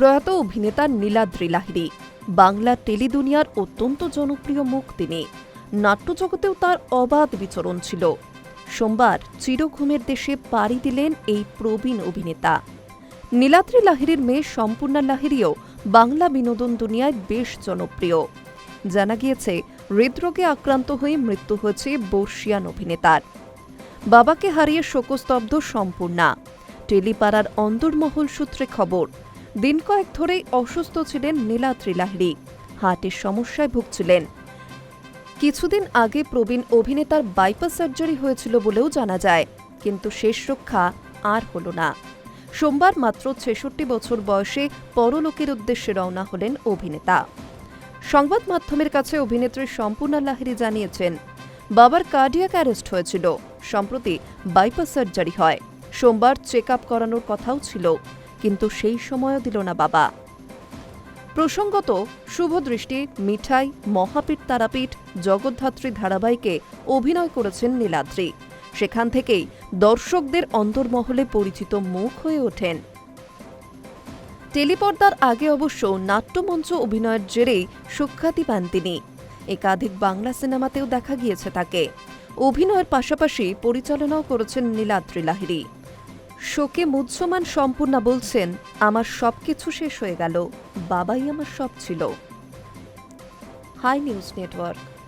প্রয়াত অভিনেতা নীলাদ্রি লাহিড়ী বাংলা টেলিদুনিয়ার অত্যন্ত জনপ্রিয় মুখ তিনি। নাট্যজগতেও তার অবাধ বিচরণ ছিল। সোমবার চিরঘুমের দেশে পাড়ি দিলেন এই প্রবীণ অভিনেতা। নীলাদ্রি লাহিড়ীর মেয়ে সম্পূর্ণা লাহিড়ীও বাংলা বিনোদন দুনিয়ায় বেশ জনপ্রিয়। জানা গিয়েছে, হৃদরোগে আক্রান্ত হয়ে মৃত্যু হয়েছে বর্ষিয়ান অভিনেতার। বাবাকে হারিয়ে শোকস্তব্ধ সম্পূর্ণা। টেলিপাড়ার অন্দরমহল সূত্রে খবর দিন কয়েক ধরেই অসুস্থ ছিলেন নীলাদ্রি লাহিড়ী। হার্টের সমস্যায় ভুগছিলেন। কিছুদিন আগে প্রবীণ অভিনেতার বাইপাস সার্জারি হয়েছিল বলেও জানা যায়, কিন্তু শেষ রক্ষা আর হল না। সোমবার মাত্র ছেষট্টি বছর বয়সে পরলোকের উদ্দেশ্যে রওনা হলেন অভিনেতা। সংবাদ মাধ্যমের কাছে অভিনেত্রী সম্পূর্ণা লাহিড়ী জানিয়েছেন, বাবার কার্ডিয়াক অ্যারেস্ট হয়েছিল, সম্প্রতি বাইপাস সার্জারি হয়। সোমবার চেক আপ করানোর কথাও ছিল। কিন্তু সেই সময়ও দিল না বাবা। প্রসঙ্গত শুভদৃষ্টি মিঠাই, মহাপীঠ তারাপীঠ, জগদ্ধাত্রী ধারাবাহিকে অভিনয় করেছেন নীলাদ্রি। সেখান থেকেই দর্শকদের অন্তর্মহলে পরিচিত মুখ হয়ে ওঠেন। টেলিপর্দার আগে অবশ্য নাট্যমঞ্চ অভিনয়ের জেরেই সুখ্যাতি পান তিনি। একাধিক বাংলা সিনেমাতেও দেখা গিয়েছে তাকে। অভিনয়ের পাশাপাশি পরিচালনাও করেছেন নীলাদ্রি লাহিড়ী। শোকে মুহ্যমান সম্পূর্ণা বলছেন, আমার সব কিছু শেষ হয়ে গেল। বাবাই আমার সব ছিল। Hi news network.